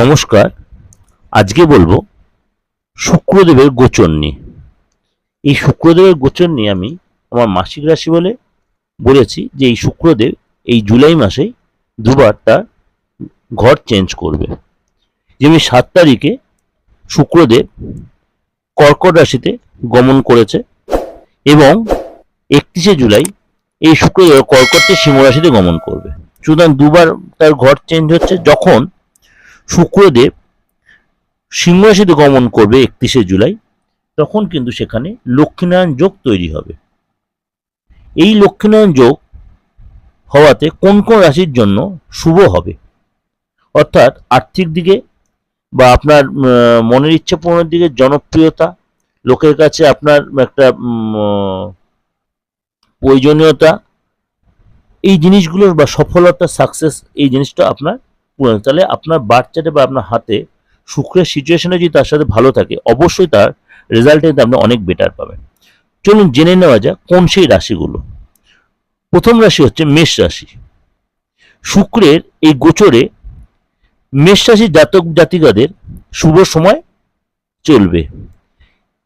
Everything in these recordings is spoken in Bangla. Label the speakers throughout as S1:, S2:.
S1: নমস্কার। আজকে বলব শুক্রদেবের গোচর নিয়ে। এই শুক্রদেবের গোচর নিয়ে আমি আমার মাসিক রাশি বলে বলেছি যে এই শুক্রদেব এই জুলাই মাসেই দুবার তার ঘর চেঞ্জ করবে। যেমনি সাত তারিখে শুক্রদেব কর্কট রাশিতে গমন করেছে এবং একত্রিশে জুলাই এই শুক্রদেব কর্কটকে সিংহ রাশিতে গমন করবে। সুতরাং দুবার তার ঘর চেঞ্জ হচ্ছে যখন শুক্রদেব সিংহ রাশিতে গমন করবে একত্রিশে জুলাই, তখন কিন্তু সেখানে লক্ষ্মীনারায়ণ যোগ তৈরি হবে। এই লক্ষ্মীনারায়ণ যোগ হওয়াতে কোন কোন রাশির জন্য শুভ হবে? অর্থাৎ আর্থিক দিকে বা আপনার মনের ইচ্ছা পূরণের দিকে জনপ্রিয়তা, লোকের কাছে আপনার একটা প্রয়োজনীয়তা, এই জিনিসগুলোর বা সফলতা সাকসেস এই জিনিসটা আপনার পূরণ তাহলে আপনার বাচ্চাটা বা আপনার হাতে শুক্রের সিচুয়েশনে যদি তার সাথে ভালো থাকে, অবশ্যই তার রেজাল্টে কিন্তু আপনি অনেক বেটার পাবেন। চলুন জেনে নেওয়া যাক কোন সেই রাশিগুলো। প্রথম রাশি হচ্ছে মেষ রাশি। শুক্রের এই গোচরে মেষ রাশির জাতক জাতিকাদের শুভ সময় চলবে।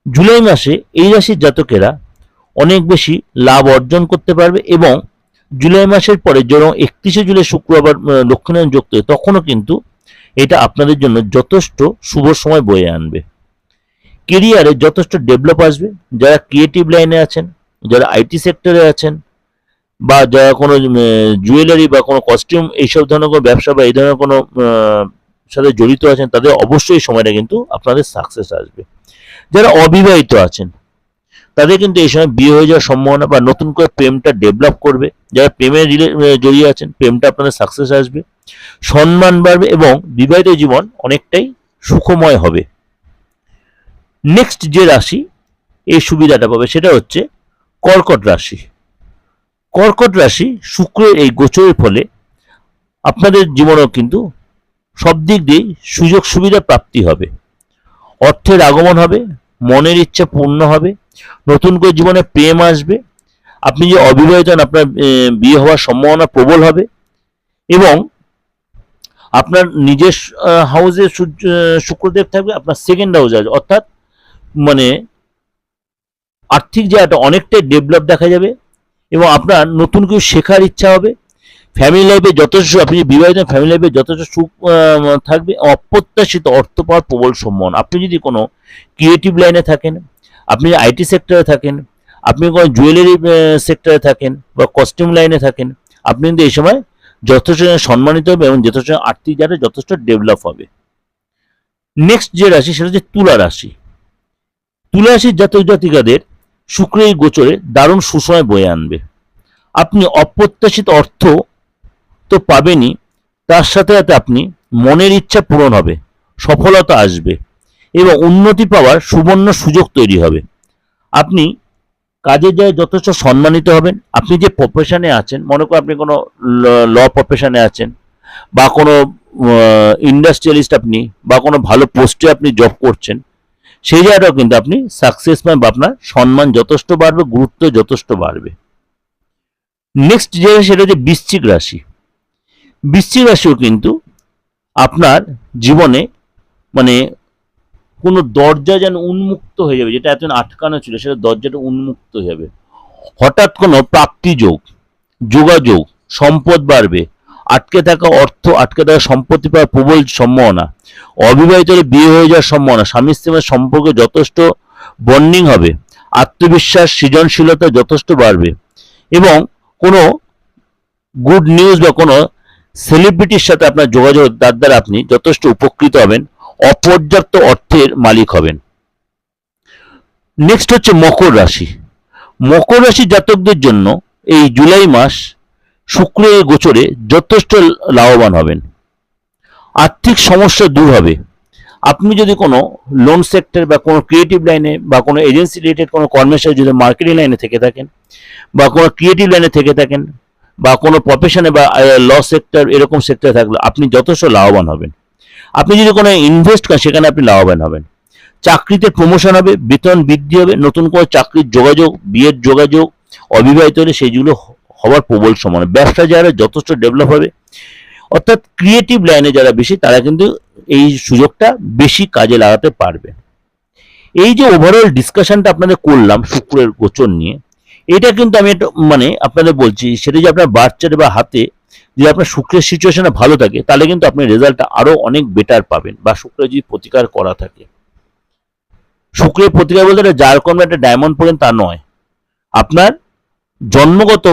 S1: জুলাই মাসে এই রাশির জাতকেরা অনেক বেশি লাভ অর্জন করতে পারবে এবং জুলাই মাসের পরে যখন একত্রিশে জুলাই শুক্রবার লক্ষ্মীনারায়ণ হয়, তখনও কিন্তু এটা আপনাদের জন্য যথেষ্ট শুভ সময় বয়ে আনবে। কেরিয়ারে যথেষ্ট ডেভেলপ আসবে। যারা ক্রিয়েটিভ লাইনে আছেন যারা আইটি সেক্টরে আছেন বা যারা কোনো জুয়েলারি বা কোনো কস্টিউম এইসব ধরনের কোনো ব্যবসা বা এই ধরনের কোনো সাথে জড়িত আছেন তাদের অবশ্যই সময়টা কিন্তু আপনাদের সাকসেস আসবে। যারা অবিবাহিত আছেন তাদের কিন্তু এই সময় বিয়ে হয়ে যাওয়ার সম্ভাবনা বা নতুন করে প্রেমটা ডেভেলপ করবে। যারা প্রেমের রিলে জড়িয়ে আছেন, প্রেমটা আপনাদের সাকসেস আসবে। সম্মান বাড়বে এবং বিবাহিত জীবন অনেকটাই সুখময় হবে। নেক্সট যে রাশি, এই সুবিধাটা পাবে, সেটা হচ্ছে কর্কট রাশি। কর্কট রাশি শুক্রের এই গোচরের ফলে আপনাদের জীবনেও কিন্তু সব দিক দিয়েই সুযোগ সুবিধা প্রাপ্তি হবে। অর্থের আগমন হবে, মনের ইচ্ছা পূর্ণ হবে নতুন করে জীবনে প্রেম আসবে। আপনি যে অবিবাহিত হন, আপনার বিয়ে হওয়ার সম্ভাবনা প্রবল হবে এবং আপনার নিজের হাউসে শুক্রদেব থাকবে আপনার সেকেন্ড হাউস আছে অর্থাৎ মানে আর্থিক জায়গাটা অনেকটাই ডেভেলপ দেখা যাবে এবং আপনার নতুন কিছু শেখার ইচ্ছা হবে। ফ্যামিলি লাইফে যথেষ্ট আপনি বিবাহিত ফ্যামিলি লাইফে যথেষ্ট সুখ থাকবে। অপ্রত্যাশিত অর্থ পাওয়ার প্রবল সম্মান আপনি যদি কোনো ক্রিয়েটিভ লাইনে থাকেন আপনি আইটি সেক্টরে থাকেন, আপনি কোনো জুয়েলারি সেক্টরে থাকেন বা কস্টিউম লাইনে থাকেন, আপনি কিন্তু এই সময় যথেষ্ট সম্মানিত হবে এবং যথেষ্ট আর্থিক জায়গায় যথেষ্ট ডেভেলপ হবে। নেক্সট যে রাশি সেটা হচ্ছে তুলা রাশি। তুলা রাশির জাতক জাতিকাদের এই গোচরে দারুণ সুসময় বয়ে আনবে। আপনি অপ্রত্যাশিত অর্থ তো পাবেনই, তার সাথে সাথে আপনি মনের ইচ্ছা পূরণ হবে, সফলতা আসবে। এবং উন্নতি পাওয়ার সুবর্ণ সুযোগ তৈরি হবে। আপনি কাজের জায়গায় যথেষ্ট সম্মানিত হবেন। আপনি যে প্রফেশনে আছেন, মনে করুন আপনি কোনো ল প্রফেশনে আছেন বা কোনো ইন্ডাস্ট্রিয়ালিস্ট আপনি বা কোনো ভালো পোস্টে আপনি জব করছেন, সেই জায়গাটাও কিন্তু আপনি সাকসেস পাবেন বা আপনার সম্মান যথেষ্ট বাড়বে, গুরুত্ব যথেষ্ট বাড়বে। নেক্সট যে সেটা হচ্ছে বৃশ্চিক রাশি। বৃশ্চিক রাশিও কিন্তু আপনার জীবনে মানে কোনো দরজা যেন উন্মুক্ত হয়ে যাবে, যেটা এতদিন আটকানো ছিল, সেটা দরজাটা উন্মুক্ত হয়ে যাবে। হঠাৎ কোনো প্রাপ্তি যোগ, যোগাযোগ, সম্পদ বাড়বে, আটকে থাকা অর্থ, আটকে থাকা সম্পত্তি পাওয়ার প্রবল সম্ভাবনা, অবিবাহিত বিয়ে হয়ে যাওয়ার সম্ভাবনা, স্বামী স্ত্রীর সম্পর্কে যথেষ্ট বন্ডিং হবে, আত্মবিশ্বাস, সৃজনশীলতা যথেষ্ট বাড়বে এবং কোনো গুড নিউজ বা কোনো সেলিব্রিটির সাথে আপনার যোগাযোগ, তার দ্বারা আপনি যথেষ্ট উপকৃত হবেন। অপর্যাপ্ত অর্থের মালিক হবেন। নেক্সট হচ্ছে মকর রাশি। মকর রাশি জাতকদের জন্য এই জুলাই মাস শুক্রের গোচরে যথেষ্ট লাভবান হবেন। আর্থিক সমস্যা দূর হবে। আপনি যদি কোনো লোন সেক্টর বা কোনো ক্রিয়েটিভ লাইনে বা কোনো এজেন্সি রিলেটেড কোনো কর্মের সাথে যদি মার্কেটিং লাইনে থেকে থাকেন বা কোনো ক্রিয়েটিভ লাইনে থেকে থাকেন বা কোনো প্রফেশনে বা ল সেক্টর এরকম সেক্টরে থাকলে আপনি যথেষ্ট লাভবান হবেন। আপনি যদি কোনো ইনভেস্ট করেন, সেখানে আপনি লাভবান হবেন। চাকরিতে প্রমোশন হবে, বেতন বৃদ্ধি হবে, নতুন করে চাকরির যোগাযোগ, বিয়ের যোগাযোগ, অবিবাহিত হলে সেইগুলো হওয়ার প্রবল সম্ভাবনা। ব্যবসা যারা যথেষ্ট ডেভেলপ হবে, অর্থাৎ ক্রিয়েটিভ লাইনে যারা বেশি, তারা কিন্তু এই সুযোগটা বেশি কাজে লাগাতে পারবে। এই যে ওভারঅল ডিসকাশনটা আপনাদের করলাম শুক্রের গোচর নিয়ে, এটা কিন্তু আমি মানে আপনাদের বলছি, সেটা যে আপনার বাচ্চার বা হাতে যদি আপনার শুক্রের সিচুয়েশনে ভালো থাকে, তাহলে কিন্তু আপনি রেজাল্টটা আরও অনেক বেটার পাবেন বা শুক্রের যদি প্রতিকার করা থাকে। শুক্রের প্রতিকার বলতে যার কোনো একটা ডায়মন্ড পড়েন, তা নয়। আপনার জন্মগত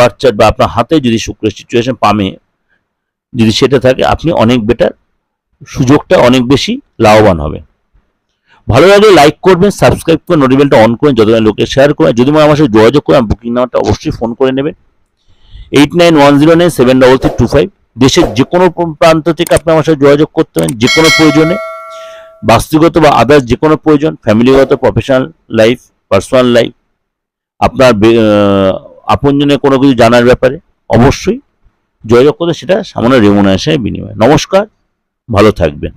S1: বাচ্চার বা আপনার হাতে যদি শুক্রের সিচুয়েশন পামে, যদি সেটা থাকে, আপনি অনেক বেটার সুযোগটা অনেক বেশি লাভবান হবে ভালো লাগলে লাইক করবেন সাবস্ক্রাইব করে নোটিফিকেশনটা অন করেন যত লোকে শেয়ার করেন যদি আমার সাথে যোগাযোগ করেন বুকিং নাম্বারটা অবশ্যই ফোন করে নেবেন। Eight nine one zero nine seven double three two five দেশের যে কোনো প্রান্ত থেকে আপনি আমার সাথে যোগাযোগ করতে পারেন যে কোনো প্রয়োজনে। বাস্তুগত বা আদার্স যে কোনো প্রয়োজন ফ্যামিলিগত প্রফেশনাল লাইফ পার্সোনাল লাইফ আপনার আপনজনের কোনো কিছু জানার ব্যাপারে অবশ্যই যোগাযোগ করতে সেটা সামান্য রেমুনারেশনের বিনিময়ে। নমস্কার, ভালো থাকবেন।